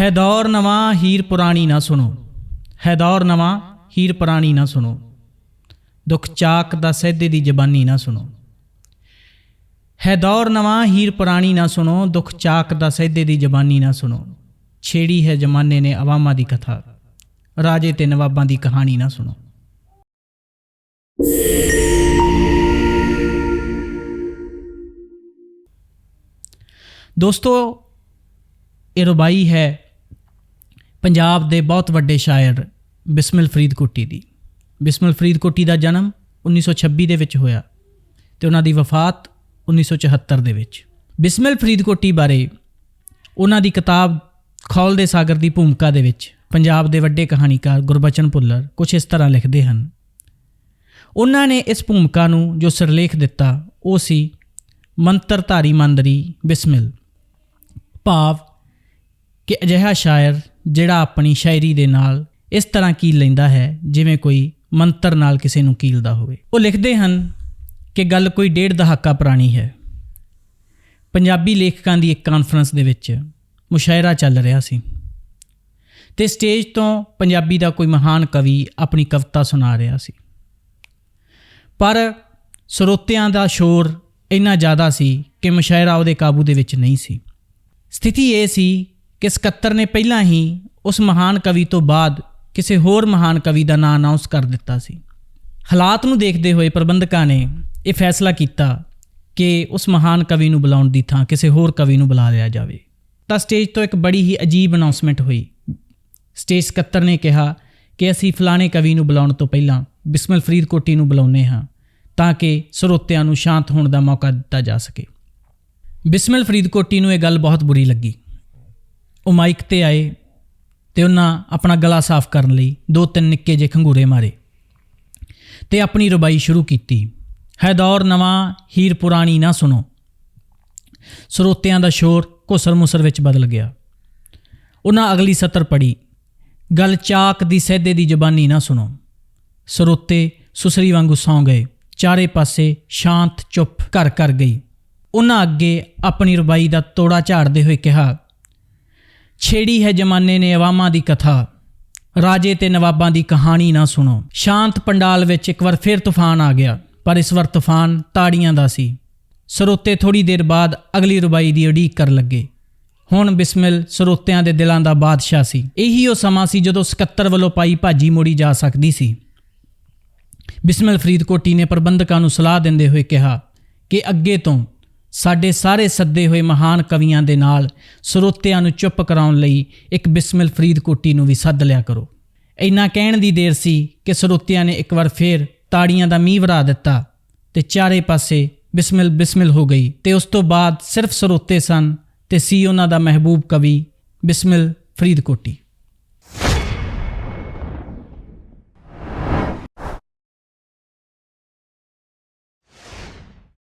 ਹੈ ਦੌਰ ਨਵਾਂ, ਹੀਰ ਪੁਰਾਣੀ ਨਾ ਸੁਣੋ। ਹੈ ਦੌਰ ਨਵਾਂ, ਹੀਰ ਪੁਰਾਣੀ ਨਾ ਸੁਣੋ। ਦੁੱਖ ਚਾਕ ਦਾ ਸਹਿਦੇ ਦੀ ਜ਼ਬਾਨੀ ਨਾ ਸੁਣੋ। ਹੈ ਦੌਰ ਨਵਾਂ, ਹੀਰ ਪੁਰਾਣੀ ਨਾ ਸੁਣੋ। ਦੁੱਖ ਚਾਕ ਦਾ ਸਹਿਦੇ ਦੀ ਜ਼ਬਾਨੀ ਨਾ ਸੁਣੋ। ਛੇੜੀ ਹੈ ਜਮਾਨੇ ਨੇ ਆਵਾਮਾਂ ਦੀ ਕਥਾ। ਰਾਜੇ ਤੇ ਨਵਾਬਾਂ ਦੀ ਕਹਾਣੀ ਨਾ ਸੁਣੋ। ਦੋਸਤੋ, ਇਹ ਰੁਬਾਈ ਹੈ ਪੰਜਾਬ ਦੇ ਬਹੁਤ ਵੱਡੇ ਸ਼ਾਇਰ ਬਿਸਮਿਲ ਫਰੀਦਕੋਟੀ ਦੀ। ਬਿਸਮਿਲ ਫਰੀਦਕੋਟੀ ਦਾ ਜਨਮ 1926 ਦੇ ਵਿੱਚ ਹੋਇਆ ਤੇ ਉਹਨਾਂ ਦੀ ਵਫਾਤ 1974 ਦੇ ਵਿੱਚ। ਬਿਸਮਿਲ ਫਰੀਦਕੋਟੀ ਬਾਰੇ ਉਹਨਾਂ ਦੀ ਕਿਤਾਬ ਖੌਲ ਦੇ ਸਾਗਰ ਦੀ ਭੂਮਿਕਾ ਦੇ ਵਿੱਚ ਪੰਜਾਬ ਦੇ ਵੱਡੇ ਕਹਾਣੀਕਾਰ ਗੁਰਬਚਨ ਭੁੱਲਰ ਕੁਝ ਇਸ ਤਰ੍ਹਾਂ ਲਿਖਦੇ ਹਨ। ਉਹਨਾਂ ਨੇ ਇਸ ਭੂਮਿਕਾ ਨੂੰ ਜੋ ਸਿਰਲੇਖ ਦਿੱਤਾ, ਉਹ ਸੀ ਮੰਤਰਧਾਰੀ ਮੰਦਰੀ ਬਿਸਮਿਲ। ਭਾਵ ਕਿ ਅਜਿਹਾ ਸ਼ਾਇਰ ਜਿਹੜਾ ਆਪਣੀ ਸ਼ਾਇਰੀ ਦੇ ਨਾਲ ਇਸ ਤਰ੍ਹਾਂ ਕੀਲ ਲੈਂਦਾ ਹੈ, ਜਿਵੇਂ ਕੋਈ ਮੰਤਰ ਨਾਲ ਕਿਸੇ ਨੂੰ ਕੀਲਦਾ ਹੋਵੇ। ਉਹ ਲਿਖਦੇ ਹਨ ਕਿ ਗੱਲ ਕੋਈ ਡੇਢ ਦਹਾਕਾ ਪੁਰਾਣੀ ਹੈ। ਪੰਜਾਬੀ ਲੇਖਕਾਂ ਦੀ ਇੱਕ ਕਾਨਫਰੰਸ ਦੇ ਵਿੱਚ ਮੁਸ਼ਾਇਰਾ ਚੱਲ ਰਿਹਾ ਸੀ। ਤੇ ਸਟੇਜ ਤੋਂ ਪੰਜਾਬੀ ਦਾ ਕੋਈ ਮਹਾਨ ਕਵੀ ਆਪਣੀ ਕਵਿਤਾ ਸੁਣਾ ਰਿਹਾ ਸੀ। ਪਰ ਸਰੋਤਿਆਂ ਦਾ ਸ਼ੋਰ ਇੰਨਾ ਜ਼ਿਆਦਾ ਸੀ ਕਿ ਮੁਸ਼ਾਇਰਾ ਉਹਦੇ ਕਾਬੂ ਦੇ ਵਿੱਚ ਨਹੀਂ ਸੀ। ਸਥਿਤੀ ਇਹ ਸੀ ਕਿ ਸਕੱਤਰ ਨੇ ਪਹਿਲਾਂ ਹੀ ਉਸ ਮਹਾਨ ਕਵੀ ਤੋਂ ਬਾਅਦ ਕਿਸੇ ਹੋਰ ਮਹਾਨ ਕਵੀ ਦਾ ਨਾਂ ਅਨਾਉਂਸ ਕਰ ਦਿੱਤਾ ਸੀ। ਹਾਲਾਤ ਨੂੰ ਦੇਖਦੇ ਹੋਏ ਪ੍ਰਬੰਧਕਾਂ ਨੇ ਇਹ ਫੈਸਲਾ ਕੀਤਾ ਕਿ ਉਸ ਮਹਾਨ ਕਵੀ ਨੂੰ ਬੁਲਾਉਣ ਦੀ ਥਾਂ ਕਿਸੇ ਹੋਰ ਕਵੀ ਨੂੰ ਬੁਲਾ ਲਿਆ ਜਾਵੇ। ਤਾਂ ਸਟੇਜ ਤੋਂ ਇੱਕ ਬੜੀ ਹੀ ਅਜੀਬ ਅਨਾਉਂਸਮੈਂਟ ਹੋਈ। ਸਟੇਜ ਸਕੱਤਰ ਨੇ ਕਿਹਾ ਕਿ ਅਸੀਂ ਫਲਾਣੇ ਕਵੀ ਨੂੰ ਬੁਲਾਉਣ ਤੋਂ ਪਹਿਲਾਂ ਬਿਸਮਲ ਫਰੀਦਕੋਟੀ ਨੂੰ ਬੁਲਾਉਂਦੇ ਹਾਂ ਤਾਂ ਕਿ ਸਰੋਤਿਆਂ ਨੂੰ ਸ਼ਾਂਤ ਹੋਣ ਦਾ ਮੌਕਾ ਦਿੱਤਾ ਜਾ ਸਕੇ। ਬਿਸਮਿਲ ਫਰੀਦਕੋਟੀ ਨੂੰ ਇਹ ਗੱਲ ਬਹੁਤ ਬੁਰੀ ਲੱਗੀ। ਉਹ ਮਾਈਕ ਤੇ ਆਏ ਤੇ ਉਹਨਾਂ ਆਪਣਾ ਗਲਾ ਸਾਫ਼ ਕਰਨ ਲਈ ਦੋ ਤਿੰਨ ਨਿੱਕੇ ਜਿਹੇ ਖੰਗੂਰੇ ਮਾਰੇ ਤੇ ਆਪਣੀ ਰਬਾਈ ਸ਼ੁਰੂ ਕੀਤੀ। ਹੈ ਦੌਰ ਨਵਾਂ, ਹੀਰ ਪੁਰਾਣੀ ਨਾ ਸੁਣੋ। ਸਰੋਤਿਆਂ ਦਾ ਸ਼ੋਰ ਘੁਸਰ ਮੁਸਰ ਵਿੱਚ ਬਦਲ ਗਿਆ। ਉਹਨਾਂ ਅਗਲੀ ਸਤਰ ਪੜੀ ਗੱਲ ਚਾਕ ਦੀ ਸਹਿਦੇ ਦੀ ਜ਼ਬਾਨੀ ਨਾ ਸੁਣੋ। ਸਰੋਤੇ ਸੁਸਰੀ ਵਾਂਗੂ ਸੌਂ ਗਏ, ਚਾਰੇ ਪਾਸੇ ਸ਼ਾਂਤ ਚੁੱਪ ਘਰ ਘਰ ਗਈ। ਉਹਨਾਂ ਅੱਗੇ ਆਪਣੀ ਰਬਾਈ ਦਾ ਤੋੜਾ ਝਾੜਦੇ ਹੋਏ ਕਿਹਾ ਛੇੜੀ ਹੈ ਜਮਾਨੇ ਨੇ ਅਵਾਮਾਂ ਦੀ ਕਥਾ। ਰਾਜੇ ਤੇ ਨਵਾਬਾਂ ਦੀ ਕਹਾਣੀ ਨਾ ਸੁਣੋ। ਸ਼ਾਂਤ ਪੰਡਾਲ ਵਿੱਚ ਇੱਕ ਵਾਰ ਫਿਰ ਤੂਫਾਨ ਆ ਗਿਆ, ਪਰ ਇਸ ਵਾਰ ਤੂਫਾਨ ਤਾੜੀਆਂ ਦਾ ਸੀ। ਸਰੋਤੇ ਥੋੜੀ ਦੇਰ ਬਾਅਦ ਅਗਲੀ ਰੁਬਾਈ ਦੀ ਉਡੀਕ ਕਰਨ ਲੱਗੇ। ਹੁਣ ਬਿਸਮਿਲ ਸਰੋਤਿਆਂ ਦੇ ਦਿਲਾਂ ਦਾ ਬਾਦਸ਼ਾਹ ਸੀ। ਇਹੀ ਉਹ ਸਮਾਂ ਸੀ ਜਦੋਂ ਸਕੱਤਰ ਵੱਲੋਂ ਪਾਈ ਭਾਜੀ ਮੋੜੀ ਜਾ ਸਕਦੀ ਸੀ। ਬਿਸਮਿਲ ਫਰੀਦਕੋਟੀ ਨੇ ਪ੍ਰਬੰਧਕਾਂ ਨੂੰ ਸਲਾਹ ਦਿੰਦੇ ਹੋਏ ਕਿਹਾ ਕਿ ਅੱਗੇ ਤੋਂ ਸਾਡੇ ਸਾਰੇ ਸੱਦੇ ਹੋਏ ਮਹਾਨ ਕਵੀਆਂ ਦੇ ਨਾਲ ਸਰੋਤਿਆਂ ਨੂੰ ਚੁੱਪ ਕਰਾਉਣ ਲਈ ਇੱਕ ਬਿਸਮਿਲ ਫਰੀਦਕੋਟੀ ਨੂੰ ਵੀ ਸੱਦ ਲਿਆ ਕਰੋ। ਇੰਨਾ ਕਹਿਣ ਦੀ ਦੇਰ ਸੀ ਕਿ ਸਰੋਤਿਆਂ ਨੇ ਇੱਕ ਵਾਰ ਫੇਰ ਤਾੜੀਆਂ ਦਾ ਮੀਂਹ ਵਰਾ ਦਿੱਤਾ ਤੇ ਚਾਰੇ ਪਾਸੇ ਬਿਸਮਿਲ ਬਿਸਮਿਲ ਹੋ ਗਈ ਤੇ ਉਸ ਤੋਂ ਬਾਅਦ ਸਿਰਫ ਸਰੋਤੇ ਸਨ ਤੇ ਸੀ ਉਹਨਾਂ ਦਾ ਮਹਿਬੂਬ ਕਵੀ ਬਿਸਮਿਲ ਫਰੀਦਕੋਟੀ